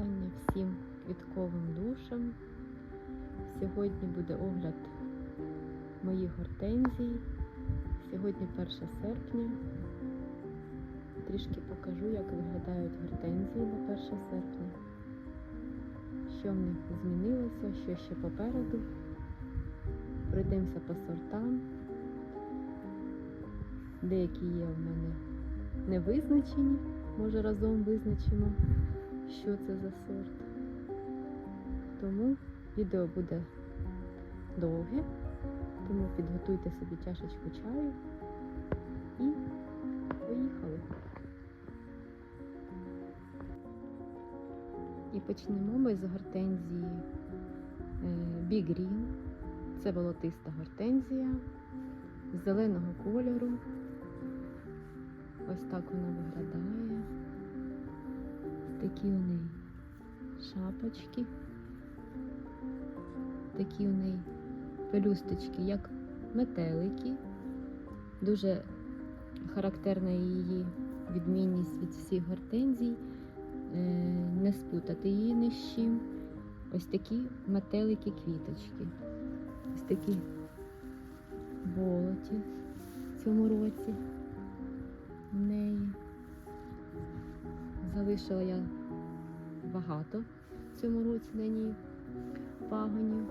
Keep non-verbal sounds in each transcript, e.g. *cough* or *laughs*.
вітання всім квітковим душам. Сьогодні буде огляд моїх гортензій. Сьогодні 1 серпня. Трішки покажу, як виглядають гортензії на 1 серпня. Що в них змінилося, що ще попереду. Пройдемося по сортам. Деякі є в мене не визначені. Може разом визначимо, що це за сорт. Тому відео буде довге, тому підготуйте собі чашечку чаю і поїхали. І почнемо ми з гортензії е, Big Green. Це волотиста гортензія зеленого кольору. Ось так вона виглядає. Такі у неї шапочки. Такі у неї пелюсточки, як метелики. Дуже характерна її відмінність від всіх гортензій. Е, Не спутати її ні з чим. Ось такі метелики квіточки. Ось такі болоті в цьому році в неї. Залишила я багато в цьому році на ній пагонів,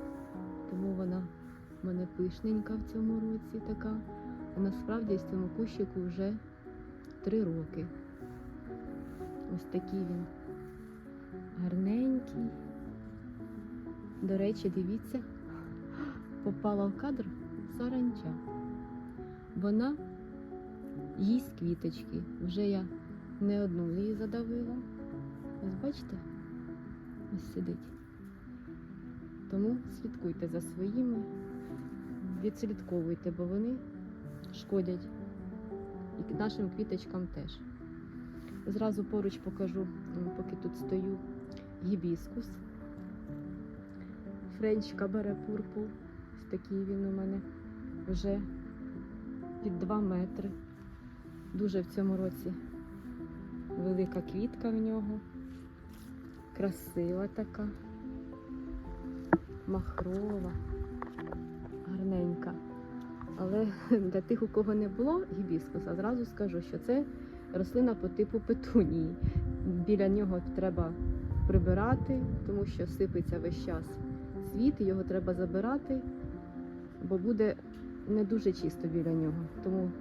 тому вона в мене пишненька в цьому році така. А насправді з цьому кущику вже три роки. Ось такий він гарненький. До речі, дивіться, *gasps* попала в кадр саранча. Вона їсть квіточки. Вже я не одну її задавила. Ось бачите? Ось сидить. Тому слідкуйте за своїми, відслідковуйте, бо вони шкодять і нашим квіточкам теж. Зразу поруч покажу, поки тут стою, гібіскус. Френч Кабаре Пурпул. Ось такий він у мене вже під 2 метри. Дуже в цьому році велика квітка в нього. Красива така, махрова, гарненька. Але *laughs* для тих, у кого не було гібіскуса, зразу скажу, що це рослина по типу петунії. Біля нього треба прибирати, тому що сипеться весь час світ, його треба забирати, бо буде не дуже чисто біля нього. Тому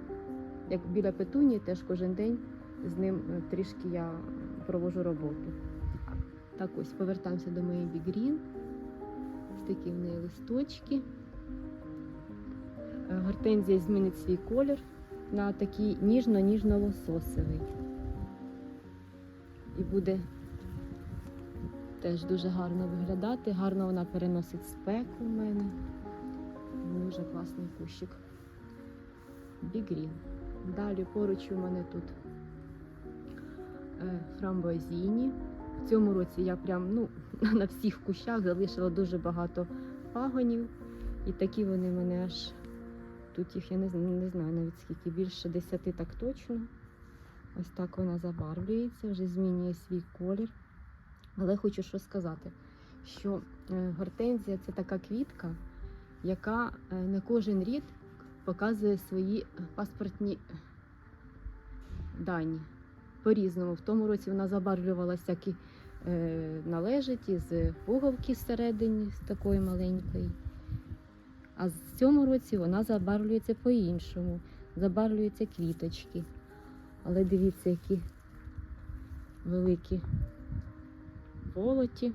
як біля петуні, теж кожен день з ним е, трішки я провожу роботу. Так ось повертаємося до моєї бігрін. Такі в неї листочки. Е, Гортензія змінить свій колір на такий ніжно-ніжно-лососевий. І буде теж дуже гарно виглядати. Гарно вона переносить спеку в мене. Дуже класний кущик. Бігрін. Далі поруч у мене тут е, фрамбозіні. В цьому році я прям ну, *laughs* на всіх кущах залишила дуже багато пагонів. І такі вони мене аж тут їх я не, не знаю навіть скільки, більше десяти так точно. Ось так вона забарвлюється, вже змінює свій колір. Але хочу що сказати, що е, гортензія це така квітка, яка е, на кожен рік показує свої паспортні дані по-різному. В тому році вона забарвлювалася як і е, належить, із пуговки всередині, з такої маленької. А в цьому році вона забарвлюється по-іншому. Забарвлюються квіточки. Але дивіться, які великі волоті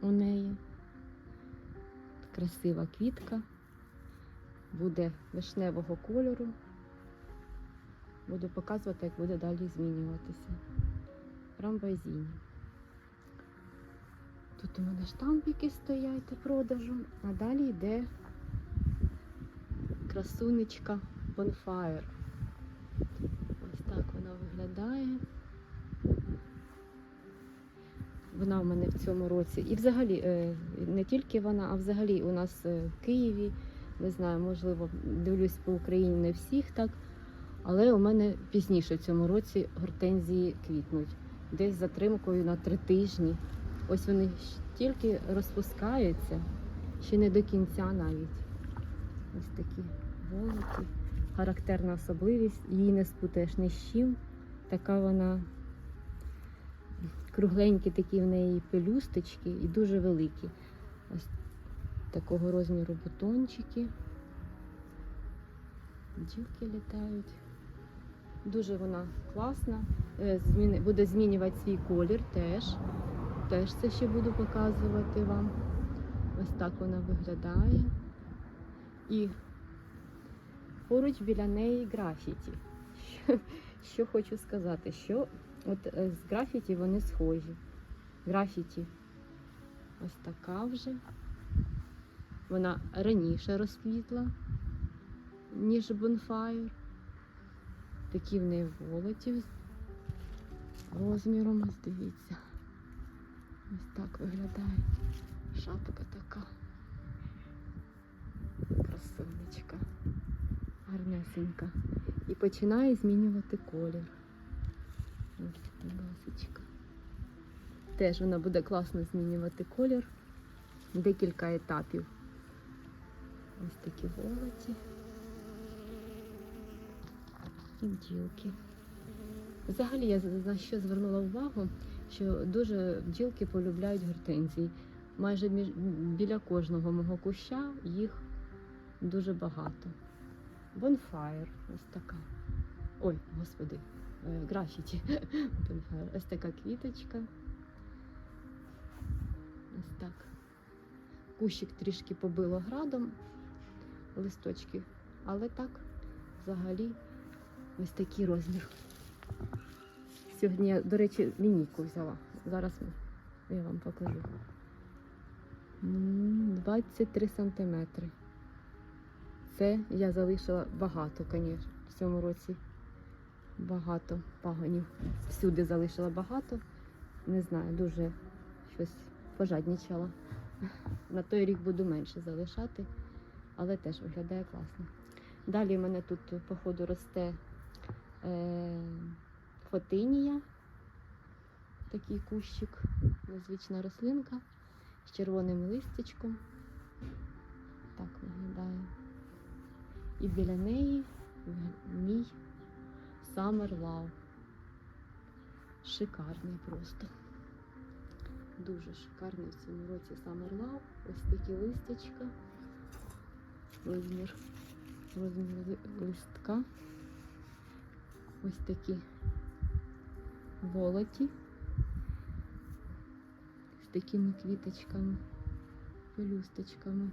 у неї. Красива квітка. Буде вишневого кольору. Буду показувати, як буде далі змінюватися. Рамбазіні. Тут у мене штампики стоять продажу, а далі йде красунечка Bonfire. Ось так вона виглядає. Вона в мене в цьому році. І взагалі, е, не тільки вона, а взагалі у нас е, в Києві, не знаю, можливо, дивлюсь по Україні не всіх так. Але у мене пізніше в цьому році гортензії квітнуть. десь затримкою на три тижні. Ось вони тільки розпускаються, ще не до кінця навіть. Ось такі волоті. Характерна особливість, її не спутаєш ні з чим. Така вона кругленькі такі в неї пелюсточки і дуже великі. Ось такого розміру бутончики. Бджілки літають. Дуже вона класна. Е, Буде змінювати свій колір теж. Теж це ще буду показувати вам. Ось так вона виглядає. І поруч біля неї графіті. Що, що хочу сказати, що от е, з графіті вони схожі. Графіті ось така вже. Вона раніше розквітла, ніж бонфайр. Такі в неї волоті розміром, дивіться. Ось так виглядає. Шапка така. Красунечка. Гарнесенька. І починає змінювати колір. Ось, ласочка. Теж вона буде класно змінювати колір. Декілька етапів. Ось такі волоті. І бджілки. Взагалі я за що звернула увагу, що дуже бджілки полюбляють гортензії. Майже між, біля кожного мого куща їх дуже багато. Bonfire, ось така. Ой, господи, е, графіті. *laughs* Bonfire. Ось така квіточка. Ось так. Кущик трішки побило градом, листочки, але так, взагалі, ось такий розмір. Сьогодні я, до речі, лінійку взяла. Зараз я вам покажу. 23 сантиметри. Це я залишила багато, звісно, в цьому році. Багато пагонів. Всюди залишила багато. Не знаю, дуже щось пожаднічала. На той рік буду менше залишати, але теж виглядає класно. Далі в мене тут, по ходу, росте фотинія, такий кущик, незвична рослинка з червоним листячком. Так виглядає. І біля неї мій Summer Love. Шикарний просто. Дуже шикарний в цьому році Summer Love. Ось такі листячка. Розмір, розмір листка. Ось такі волоті. З такими квіточками, пелюсточками.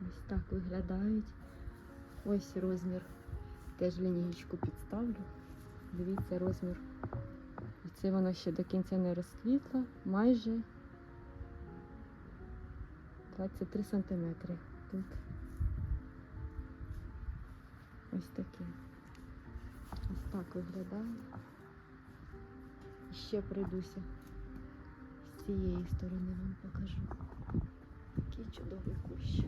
Ось так виглядають. Ось розмір. Теж лінієчку підставлю. Дивіться розмір. І це воно ще до кінця не розквітло. Майже 23 сантиметри тут. Ось таке. Ось так виглядає. Ще пройдуся. З цієї сторони вам покажу. Який чудовий кущ.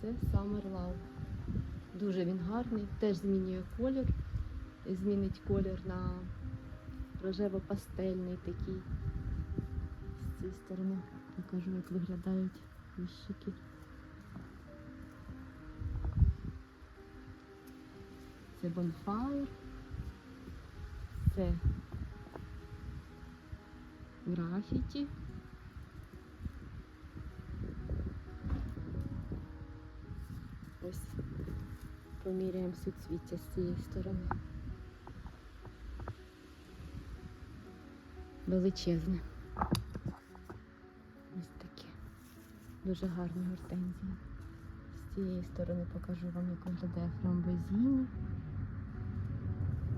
Це Summer Love. Дуже він гарний, теж змінює колір. Змінить колір на рожево-пастельний такий. З цієї сторони покажу, як виглядають кущики. Це Bonfire. Це графіті. Ось поміряємо суцвіття з цієї сторони. Величезне. Ось таке. Дуже гарні гортензії. З цієї сторони покажу вам, як виглядає фрамбозіні.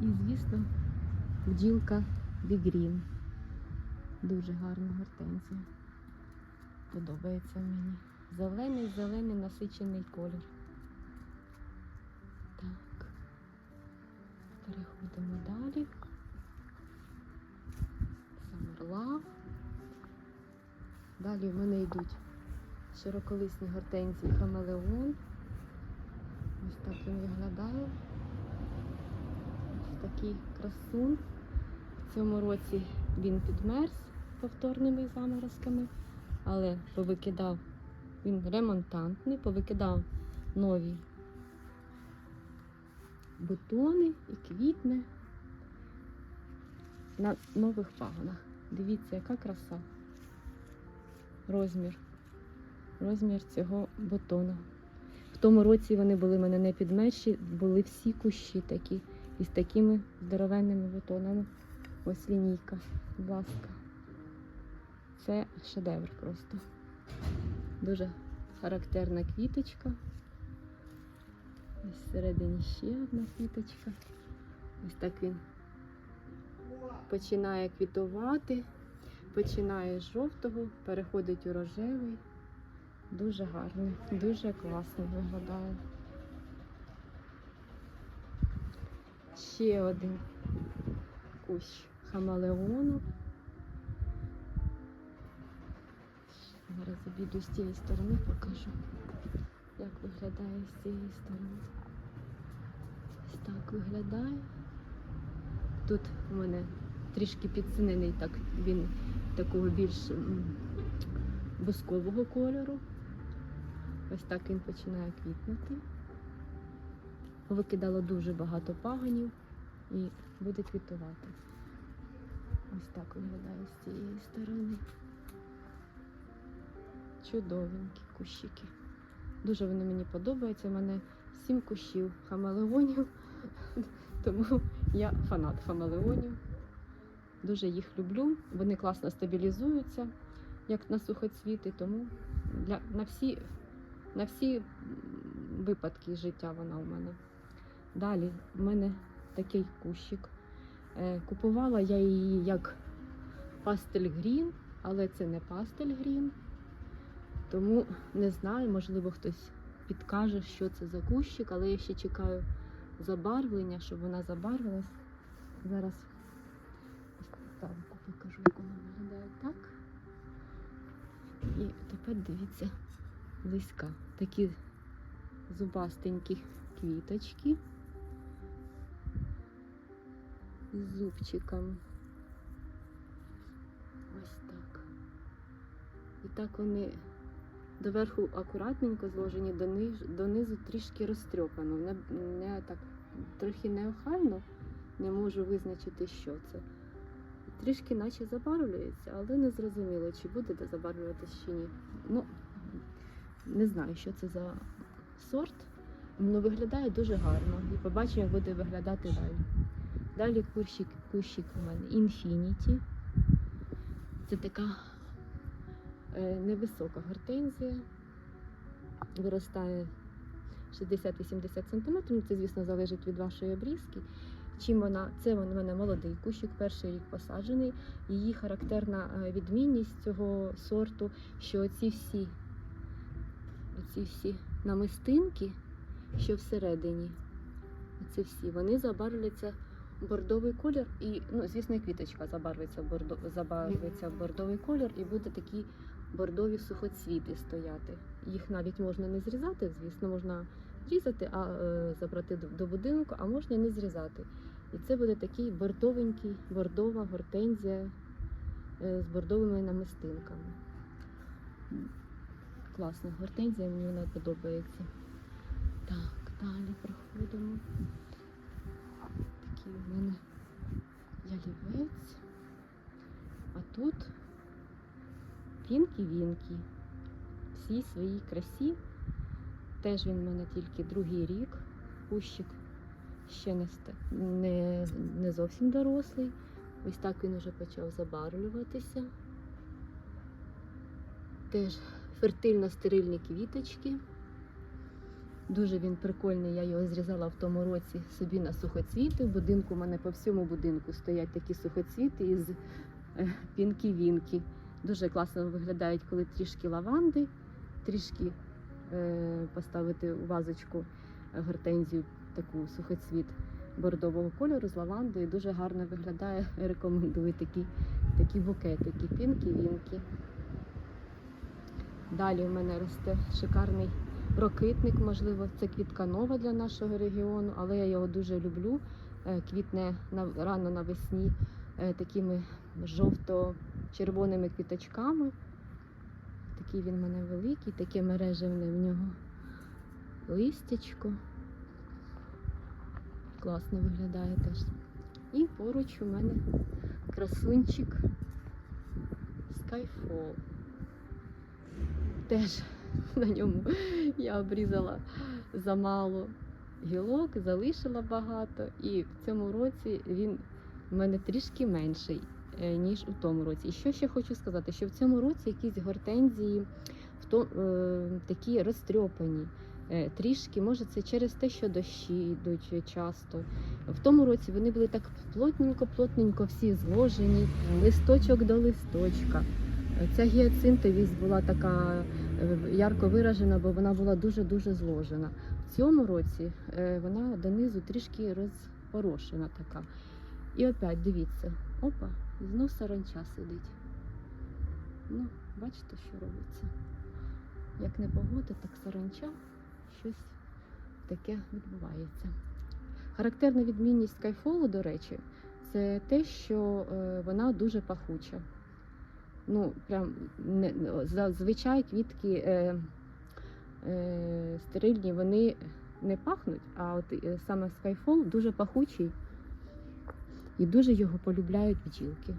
І, звісно, бджілка Бігрін. Дуже гарна гортензія. Подобається мені. Зелений, зелений насичений колір. Так. Переходимо далі. Самерла. Далі в мене йдуть широколисні гортензії хамелеон. Ось так він виглядає. Такий красун. В цьому році він підмерз повторними заморозками, але повикидав він ремонтантний, повикидав нові бутони і квітне на нових пагонах. Дивіться, яка краса. Розмір. Розмір цього бутона. В тому році вони були в мене не підмерші, були всі кущі такі із такими здоровенними бутонами. Ось лінійка, будь ласка. Це шедевр просто. Дуже характерна квіточка. Ось всередині ще одна квіточка. Ось так він починає квітувати, починає з жовтого, переходить у рожевий. Дуже гарний, дуже класно виглядає. Ще один кущ хамелеону. Зараз обійду з цієї сторони, покажу, як виглядає з цієї сторони. Ось так виглядає. Тут у мене трішки підцінений, так він такого більш бускового кольору. Ось так він починає квітнути. Викидало дуже багато пагонів і буде квітувати. Ось так виглядає з цієї сторони. Чудовенькі кущики. Дуже вони мені подобаються. У мене сім кущів хамелеонів, *laughs* тому я фанат хамелеонів. Дуже їх люблю. Вони класно стабілізуються, як на сухоцвіти, тому для, на, всі, на всі випадки життя вона у мене. Далі в мене такий кущик. Е, Купувала я її як пастель грін, але це не пастель грін. Тому не знаю, можливо, хтось підкаже, що це за кущик, але я ще чекаю забарвлення, щоб вона забарвилась. Зараз ставку покажу, як вона виглядає так. І тепер дивіться близька. Такі зубастенькі квіточки зубчиком. Ось так. І так вони доверху акуратненько зложені, донизу, трішки розтрьопано. Не, не так трохи неохайно, не можу визначити, що це. Трішки наче забарвлюється, але не зрозуміло, чи буде де забарвлюватися чи ні. Ну, не знаю, що це за сорт. Воно виглядає дуже гарно. І побачимо, як буде виглядати далі. Далі кущик, кущик у мене Infinity. Це така е, невисока гортензія. Виростає 60-80 см. Ну, це, звісно, залежить від вашої обрізки. Чим вона, це у мене молодий кущик, перший рік посаджений. Її характерна е, відмінність цього сорту, що оці всі, оці всі намистинки, що всередині, оці всі, вони забарвляться в бордовий колір, і, ну, звісно, і квіточка забарвиться в бордо, забарвиться в бордовий колір, і буде такі бордові сухоцвіти стояти. Їх навіть можна не зрізати, звісно, можна зрізати, а е, забрати до, до будинку, а можна і не зрізати. І це буде такий бордовенький, бордова гортензія е, з бордовими намистинками. Класна гортензія, мені вона подобається. Так, далі проходимо. Такий у мене ялівець. А тут пінкі-вінкі. Всій своїй красі. Теж він в мене тільки другий рік. Кущик ще не, не, не зовсім дорослий. Ось так він вже почав забарвлюватися. Теж фертильно-стерильні квіточки. Дуже він прикольний, я його зрізала в тому році собі на сухоцвіти. В будинку у мене по всьому будинку стоять такі сухоцвіти із е, пінкі-вінки. Дуже класно виглядають, коли трішки лаванди, трішки е, поставити у вазочку гортензію, таку сухоцвіт бордового кольору з лавандою. Дуже гарно виглядає. *laughs* Рекомендую такі, такі букетики, пінкі-вінки. Далі у мене росте шикарний Рокитник, можливо, це квітка нова для нашого регіону, але я його дуже люблю. Е, Квітне рано навесні е, такими жовто-червоними квіточками. Такий він в мене великий, таке мережевне в нього листячко. Класно виглядає теж. І поруч у мене красунчик Skyfall. Теж *laughs* на ньому я обрізала замало гілок, залишила багато, і в цьому році він в мене трішки менший, е, ніж у тому році. І що ще хочу сказати, що в цьому році якісь гортензії в то, е, такі розтрьопані. Е, Трішки, може, це через те, що дощі йдуть часто. В тому році вони були так плотненько-плотненько всі зложені, листочок до листочка. Ця гіацинтовість була така ярко виражена, бо вона була дуже-дуже зложена. В цьому році е, вона донизу трішки розпорошена така. І опять дивіться, опа, знов саранча сидить. Ну, бачите, що робиться. Як не погода, так саранча щось таке відбувається. Характерна відмінність скайфолу, до речі, це те, що е, вона дуже пахуча. Ну, прям не, зазвичай квітки е, е, стерильні, вони не пахнуть, а от е, саме скайфол дуже пахучий і дуже його полюбляють бджілки.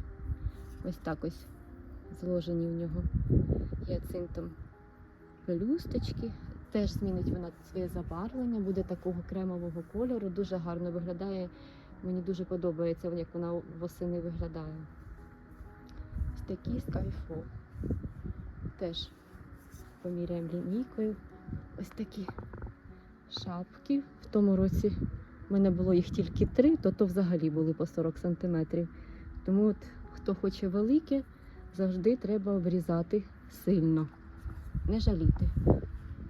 Ось так ось зложені в нього гіацинтом пелюсточки. Теж змінить вона своє забарвлення, буде такого кремового кольору, дуже гарно виглядає. Мені дуже подобається, як вона восени виглядає. Такий скайфол. Теж поміряємо лінійкою. Ось такі шапки. В тому році в мене було їх тільки три, то то взагалі були по 40 сантиметрів. Тому от, хто хоче велике, завжди треба обрізати сильно, не жаліти.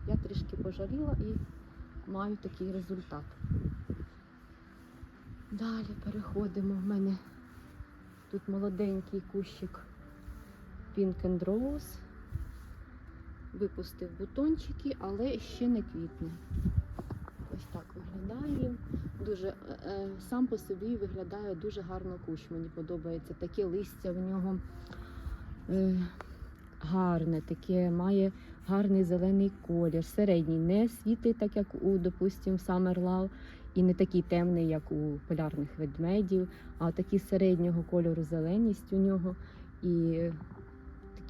Я трішки пожаліла і маю такий результат. Далі переходимо. В мене тут молоденький кущик Pink and Rose. Випустив бутончики, але ще не квітне. Ось так виглядає. Дуже е, е, сам по собі виглядає дуже гарно кущ. Мені подобається. Таке листя в нього е, гарне, таке має гарний зелений колір, середній, не світлий, так як у, допустим, Summer Love, і не такий темний, як у полярних ведмедів, а такий середнього кольору зеленість у нього. І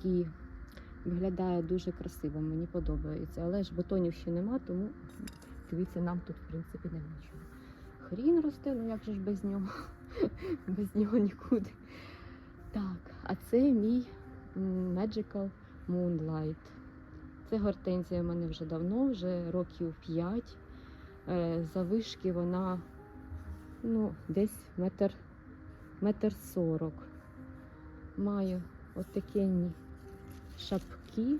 такий виглядає дуже красиво, мені подобається. Але ж бутонів ще нема, тому дивіться, нам тут, в принципі, нема нічого. Хрін росте, ну як же ж без нього? *laughs* без нього нікуди. Так, а це мій Magical Moonlight. Це гортензія в мене вже давно, вже років 5. Е, завишки вона ну, десь метр, метр сорок. Маю от такі шапки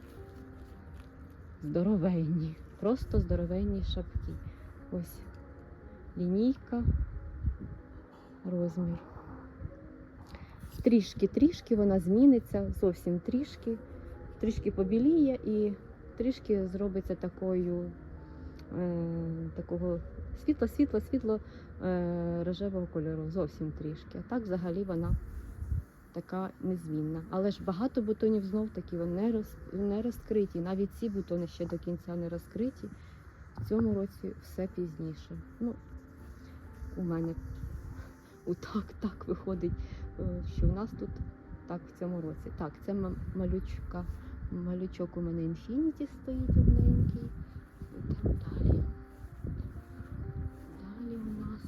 здоровенні, просто здоровенні шапки. Ось лінійка, розмір. Трішки-трішки вона зміниться, зовсім трішки, трішки побіліє і трішки зробиться такою, е, такого світло-світло, світло е, рожевого кольору, зовсім трішки. А так взагалі вона така незмінна. Але ж багато бутонів знов таки не, роз, не розкриті. Навіть ці бутони ще до кінця не розкриті. В цьому році все пізніше. Ну, у мене *laughs* так, так виходить, е, що в нас тут так в цьому році. Так, це малючка. Малючок у мене інфініті стоїть одненький. Далі. Далі у нас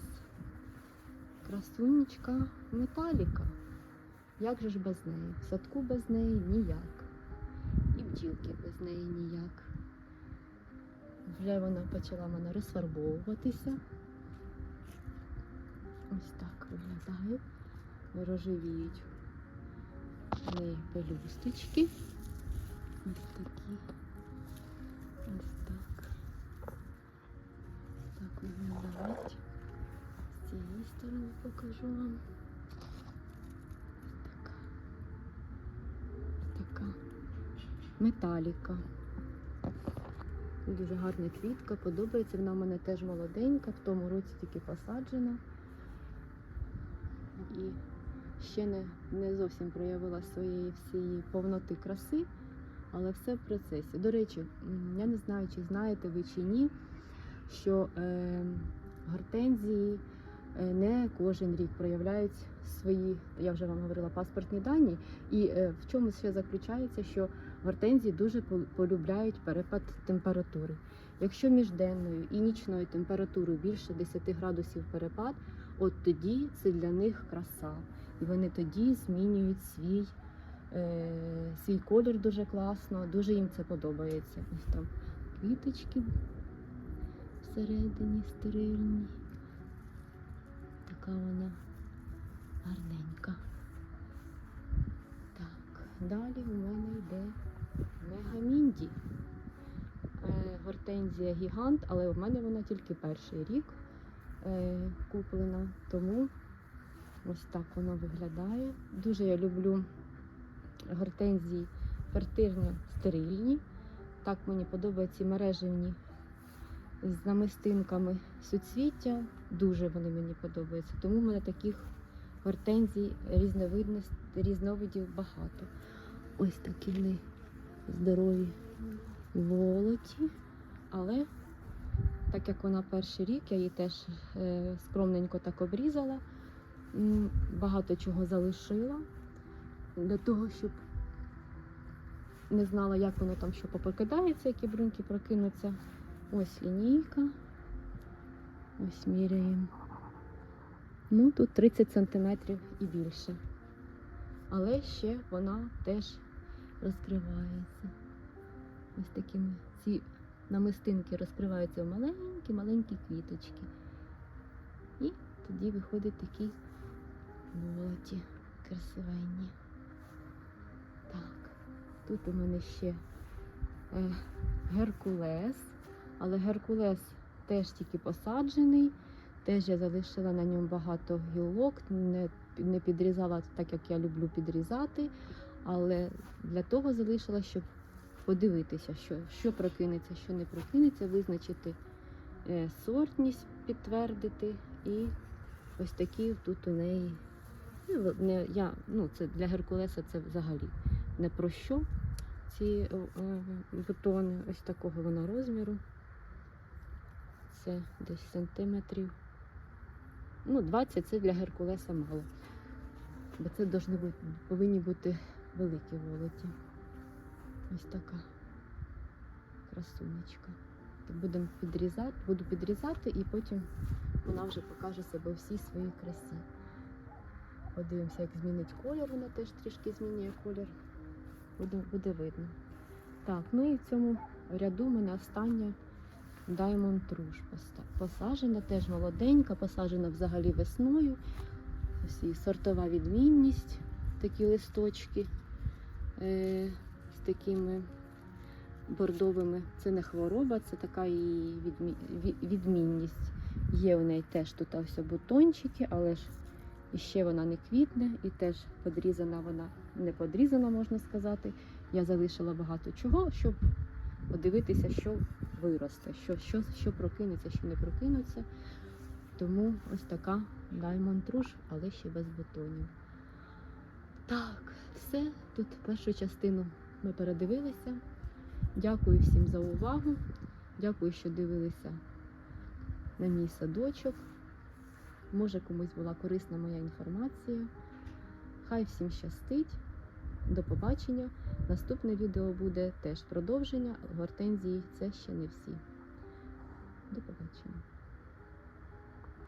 красунечка металіка. Як же ж без неї? В садку без неї ніяк. І бджілки без неї ніяк. Вже вона почала мене розфарбовуватися. Ось так виглядає. Рожевіють в неї пелюсточки. Ось такі. Ось так. Так виглядають. З цієї сторони покажу вам. Така. Така металіка. Дуже гарна квітка, подобається. Вона в мене теж молоденька, в тому році тільки посаджена. І ще не, не зовсім проявила своєї всієї повноти краси, але все в процесі. До речі, я не знаю, чи знаєте ви чи ні, що е, гортензії е, не кожен рік проявляють свої, я вже вам говорила, паспортні дані. І е, в чому ще заключається, що гортензії дуже полюбляють перепад температури. Якщо між денною і нічною температурою більше 10 градусів перепад, от тоді це для них краса. І вони тоді змінюють свій, е, свій колір дуже класно, дуже їм це подобається. Ось там квіточки всередині стерильні. Така вона гарненька. Так, далі у мене йде мегамінді. Е, гортензія гігант, але в мене вона тільки перший рік е, куплена, тому ось так вона виглядає. Дуже я люблю гортензії фертирно стерильні. Так мені подобаються мережевні з намистинками суцвіття. Дуже вони мені подобаються. Тому в мене таких гортензій різновидів багато. Ось такі вони здорові волоті. Але так як вона перший рік, я її теж е, скромненько так обрізала. Багато чого залишила для того, щоб не знала, як воно там що попокидається, які бруньки прокинуться. Ось лінійка. Ось міряємо. Ну, тут 30 см і більше. Але ще вона теж розкривається. Ось такими ці намистинки розкриваються в маленькі-маленькі квіточки. І тоді виходить такі молоті, красивенні. Так, тут у мене ще е, Геркулес, але Геркулес теж тільки посаджений. Теж я залишила на ньому багато гілок, не, не підрізала так, як я люблю підрізати, але для того залишила, щоб подивитися, що, що прокинеться, що не прокинеться, визначити е, сортність, підтвердити. І ось такі тут у неї. ну, Не, я, ну, це для Геркулеса це взагалі не про що. Ці бутони ось такого вона розміру. Це десь сантиметрів. Ну, 20 це для Геркулеса мало. Бо це повинні бути великі волоті. Ось така красунечка. Будемо підрізати, буду підрізати і потім вона вже покаже себе всій своїй красі. Подивимося, як змінить колір, вона теж трішки змінює колір. Буде, буде видно. Так, ну і в цьому ряду в мене остання Diamond Rouge посаджена, теж молоденька, посаджена взагалі весною. Ось її сортова відмінність, такі листочки з такими бордовими. Це не хвороба, це така її відмі... відмінність. Є у неї теж тут ось бутончики, але ж іще вона не квітне і теж подрізана вона не подрізана, можна сказати. Я залишила багато чого, щоб подивитися, що виросте, що, що, що прокинеться, що не прокинеться. Тому ось така Diamond Rouge, але ще без бутонів. Так, все. Тут першу частину ми передивилися. Дякую всім за увагу. Дякую, що дивилися на мій садочок. Може комусь була корисна моя інформація. Хай всім щастить. До побачення. Наступне відео буде теж продовження. Гортензії це ще не всі. До побачення.